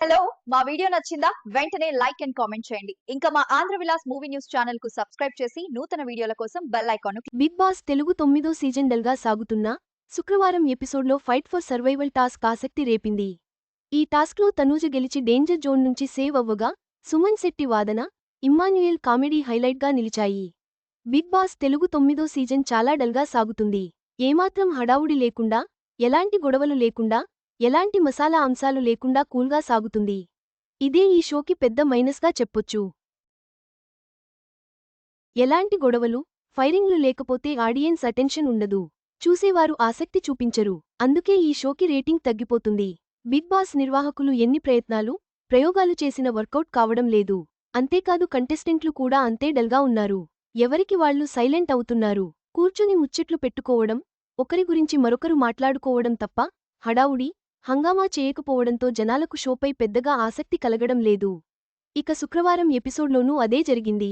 Hello మా video నచ్చిందా? వెంటనే లైక్ అండ్ కామెంట్ చేయండి. ఇంకా మా ఆంధ్ర విలాస్ మూవీ న్యూస్ ఛానల్కు సబ్స్క్రైబ్ చేసి నూతన వీడియోల కోసం bell icon Bigg Boss Telugu తొమ్మిదో సీజన్ డల్గా సాగుతున్న శుక్రవారం ఎపిసోడ్లో ఫైట్ ఫర్ సర్వైవల్ టాస్క్ ఆసక్తి రేపింది. ఈ టాస్క్లో తనూజ గెలిచి డేంజర్ జోన్ నుంచి సేవ్ అవ్వగా సుమన్ శెట్టి వాదన ఇమ్మాన్యుయల్ కామెడీ హైలైట్గా నిలిచాయి. బిగ్ బాస్ తెలుగు తొమ్మిదో సీజన్ చాలా డల్గా సాగుతుంది. ఏమాత్రం హడావుడి లేకుండా ఎలాంటి గొడవలు లేకుండా ఎలాంటి మసాలా అంశాలు లేకుండా కూల్గా సాగుతుంది? ఇదే ఈ షోకి పెద్ద మైనస్గా చెప్పొచ్చు. ఎలాంటి గొడవలు ఫైరింగ్లు లేకపోతే ఆడియన్స్ అటెన్షన్ ఉండదు. చూసేవారు ఆసక్తి చూపించరు. అందుకే ఈ షోకి రేటింగ్ తగ్గిపోతుంది. బిగ్ బాస్ నిర్వాహకులు ఎన్ని ప్రయత్నాలు ప్రయోగాలు చేసిన వర్కౌట్ కావడం లేదు. అంతేకాదు కంటెస్టెంట్లు కూడా అంతే డల్గా ఉన్నారు. ఎవరికి వాళ్ళు సైలెంట్ అవుతున్నారు? కూర్చుని ముచ్చట్లు పెట్టుకోవడం ఒకరి గురించి మరొకరు మాట్లాడుకోవడం తప్ప హడావుడి హంగామా చేయకపోవడంతో జనాలకు షోపై పెద్దగా ఆసక్తి కలగడం లేదు. ఇక శుక్రవారం ఎపిసోడ్లోనూ అదే జరిగింది.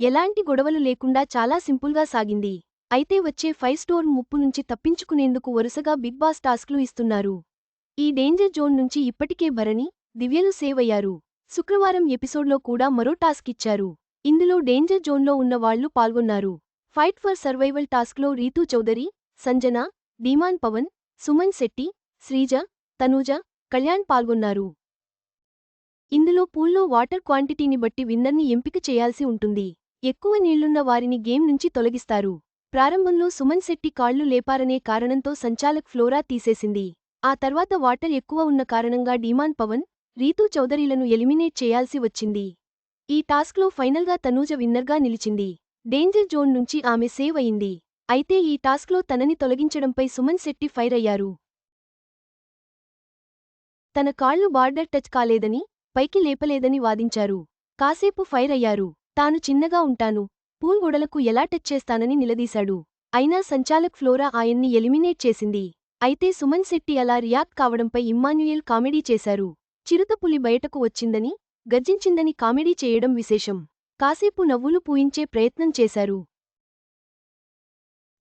ఎలాంటి గొడవలు లేకుండా చాలా సింపుల్గా సాగింది. అయితే వచ్చే ఫైవ్ స్టోర్ ముప్పు నుంచి తప్పించుకునేందుకు వరుసగా బిగ్ బాస్ టాస్క్లు ఇస్తున్నారు. ఈ డేంజర్ జోన్ నుంచి ఇప్పటికే భరణి దివ్యలు సేవ్ అయ్యారు శుక్రవారం ఎపిసోడ్లో కూడా మరో టాస్క్ ఇచ్చారు. ఇందులో డేంజర్ జోన్లో ఉన్నవాళ్ళు పాల్గొన్నారు. ఫైట్ ఫర్ సర్వైవల్ టాస్క్లో రీతూ చౌదరి సంజన డీమాన్ పవన్ సుమన్ శెట్టి శ్రీజ తనూజ కళ్యాణ్ పాల్గొన్నారు. ఇందులో పూల్లో వాటర్ క్వాంటిటీని బట్టి విన్నర్ని ఎంపిక చేయాల్సి ఉంటుంది. ఎక్కువ నీళ్ళున్న వారిని గేమ్ నుంచి తొలగిస్తారు. ప్రారంభంలో సుమన్ శెట్టి కాళ్ళు లేపారనే కారణంతో సంచాలక్ ఫ్లోరా తీసేసింది. ఆ తర్వాత వాటర్ ఎక్కువ ఉన్న కారణంగా డీమాన్ పవన్ రీతూ చౌదరిలను ఎలిమినేట్ చేయాల్సి వచ్చింది. ఈ టాస్క్లో ఫైనల్గా తనూజ విన్నర్గా నిలిచింది. డేంజర్ జోన్ నుంచి ఆమె సేవ్ అయింది. అయితే ఈ టాస్క్లో తనని తొలగించడంపై సుమన్ శెట్టి ఫైర్ అయ్యారు. తన కాళ్ళు బార్డర్ టచ్ కాలేదని పైకి లేపలేదని వాదించారు. కాసేపు ఫైర్ అయ్యారు. తాను చిన్నగా ఉంటాను. పూల్ గొడలకు ఎలా టచ్ చేస్తానని నిలదీశాడు. అయినా సంచాలక్ ఫ్లోరా ఆయన్ని ఎలిమినేట్ చేసింది. అయితే సుమన్ శెట్టి అలా రియాక్ట్ కావడంపై ఇమ్మాన్యుయల్ కామెడీ చేశారు. చిరుతపులి బయటకు వచ్చిందని గర్జించిందని కామెడీ చేయడం విశేషం. కాసేపు నవ్వులు పూయించే ప్రయత్నం చేశారు.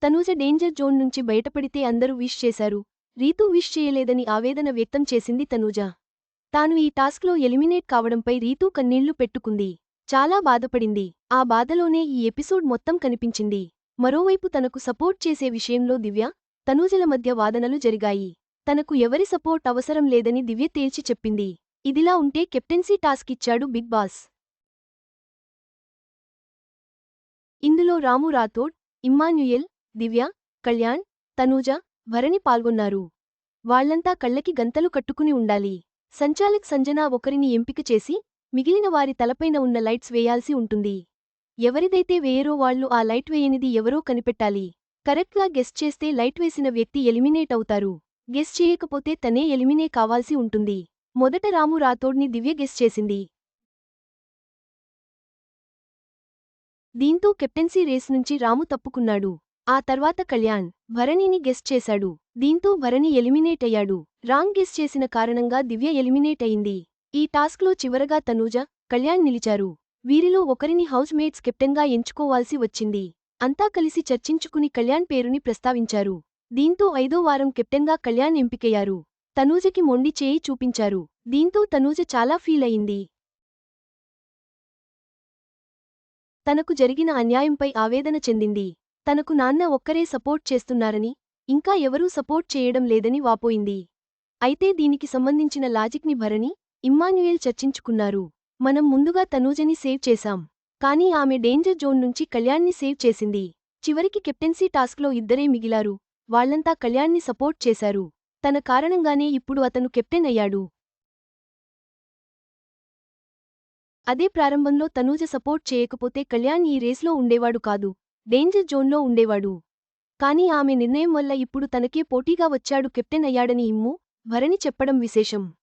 తనూజ డేంజర్ జోన్ నుంచి బయటపడితే అందరూ విష్ చేశారు. రీతూ విష్ చేయలేదని ఆవేదన వ్యక్తం చేసింది తనూజ. తాను ఈ టాస్క్లో ఎలిమినేట్ కావడంపై రీతూ కన్నీళ్ళు పెట్టుకుంది. చాలా బాధపడింది. ఆ బాధలోనే ఈ ఎపిసోడ్ మొత్తం కనిపించింది. మరోవైపు తనకు సపోర్ట్ చేసే విషయంలో దివ్య తనూజల మధ్య వాదనలు జరిగాయి. తనకు ఎవరి సపోర్ట్ అవసరం లేదని దివ్య తేల్చి చెప్పింది. ఇదిలా ఉంటే కెప్టెన్సీ టాస్క్ ఇచ్చాడు బిగ్ బాస్. ఇందులో రాము రాథోడ్ ఇమ్మాన్యుయల్ దివ్య కళ్యాణ్ తనూజ భరణి పాల్గొన్నారు. వాళ్ళంతా కళ్ళకి గంతలు కట్టుకుని ఉండాలి. సంచాలక్ సంజన ఒకరిని ఎంపిక చేసి మిగిలిన వారి తలపైన ఉన్న లైట్స్ వేయాల్సి ఉంటుంది. ఎవరిదైతే వేయరో వాళ్ళు ఆ లైట్ వేయనిది ఎవరో కనిపెట్టాలి. కరెక్ట్గా గెస్ట్ చేస్తే లైట్ వేసిన వ్యక్తి ఎలిమినేట్ అవుతారు. గెస్ చేయకపోతే తనే ఎలిమినే కావాల్సి ఉంటుంది. మొదట రాము రాథోడ్ని దివ్య గెస్ చేసింది. దీంతో కెప్టెన్సీ రేస్ నుంచి రాము తప్పుకున్నాడు. ఆ తర్వాత కళ్యాణ్ భరణిని గెస్ చేశాడు. దీంతో భరణి ఎలిమినేట్ అయ్యాడు. రాంగ్ గెస్ చేసిన కారణంగా దివ్య ఎలిమినేట్ అయింది. ఈ టాస్క్లో చివరగా తనూజ కళ్యాణ్ నిలిచారు. వీరిలో ఒకరిని హౌస్ మేట్స్ కెప్టెన్గా ఎంచుకోవాల్సి వచ్చింది. అంతా కలిసి చర్చించుకుని కళ్యాణ్ పేరుని ప్రస్తావించారు. దీంతో ఐదో వారం కెప్టెన్గా కళ్యాణ్ ఎంపికయ్యారు. తనూజకి మొండి చేయి చూపించారు. దీంతో తనూజ చాలా ఫీల్ అయింది. తనకు జరిగిన అన్యాయంపై ఆవేదన చెందింది. తనకు నాన్న ఒక్కరే సపోర్ట్ చేస్తున్నారని ఇంకా ఎవరూ సపోర్ట్ చేయడం లేదని వాపోయింది. అయితే దీనికి సంబంధించిన లాజిక్ని భరణి ఇమ్మాన్యుయేల్ చర్చించుకున్నారు. మనం ముందుగా తనూజని సేవ్ చేశాం. కానీ ఆమె డేంజర్ జోన్ నుంచి కళ్యాణ్ని సేవ్ చేసింది. చివరికి కెప్టెన్సీ టాస్క్లో ఇద్దరే మిగిలారు. వాళ్ళంతా కళ్యాణ్ని సపోర్ట్ చేశారు. తన కారణంగానే ఇప్పుడు అతను కెప్టెన్ అయ్యాడు. అదే ప్రారంభంలో తనూజ సపోర్ట్ చేయకపోతే కళ్యాణ్ ఈ రేస్లో ఉండేవాడు కాదు. డేంజర్ జోన్లో ఉండేవాడు. కానీ ఆమె నిర్ణయం వల్ల ఇప్పుడు తనకే పోటీగా వచ్చాడు కెప్టెన్ అయ్యాడని ఇమ్ము భరణి చెప్పడం విశేషం.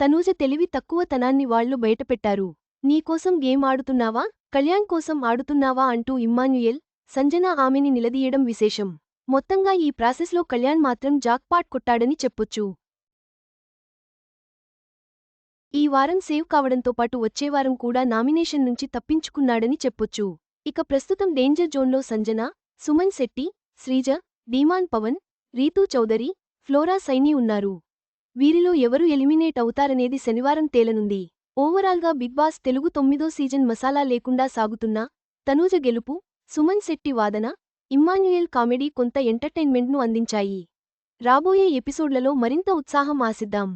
తనూజ తెలివి తక్కువ తనాన్ని వాళ్ళు బయటపెట్టారు. నీకోసం గేమ్ ఆడుతున్నావా? కళ్యాణ్ కోసం ఆడుతున్నావా? అంటూ ఇమ్మాన్యుయెల్ సంజన ఆమెని నిలదీయడం విశేషం. మొత్తంగా ఈ ప్రాసెస్లో కళ్యాణ్ మాత్రం జాక్పాట్ కొట్టాడని చెప్పొచ్చు. ఈ వారం సేవ్ కావడంతో పాటు వచ్చేవారం కూడా నామినేషన్ నుంచి తప్పించుకున్నాడని చెప్పొచ్చు. ఇక ప్రస్తుతం డేంజర్ జోన్లో సంజన సుమన్ శెట్టి శ్రీజ డీమాన్ పవన్ రీతూ చౌదరి ఫ్లోరా సైని ఉన్నారు. వీరిలో ఎవరు ఎలిమినేట్ అవుతారనేది శనివారం తేలనుంది. ఓవరాల్గా బిగ్ బాస్ తెలుగు తొమ్మిదో సీజన్ మసాలా లేకుండా సాగుతున్న తనూజ గెలుపు సుమన్ శెట్టి వాదన ఇమ్మాన్యుయల్ కామెడీ కొంత ఎంటర్టైన్మెంట్ను అందించాయి. రాబోయే ఎపిసోడ్లలో మరింత ఉత్సాహం ఆసిద్దాం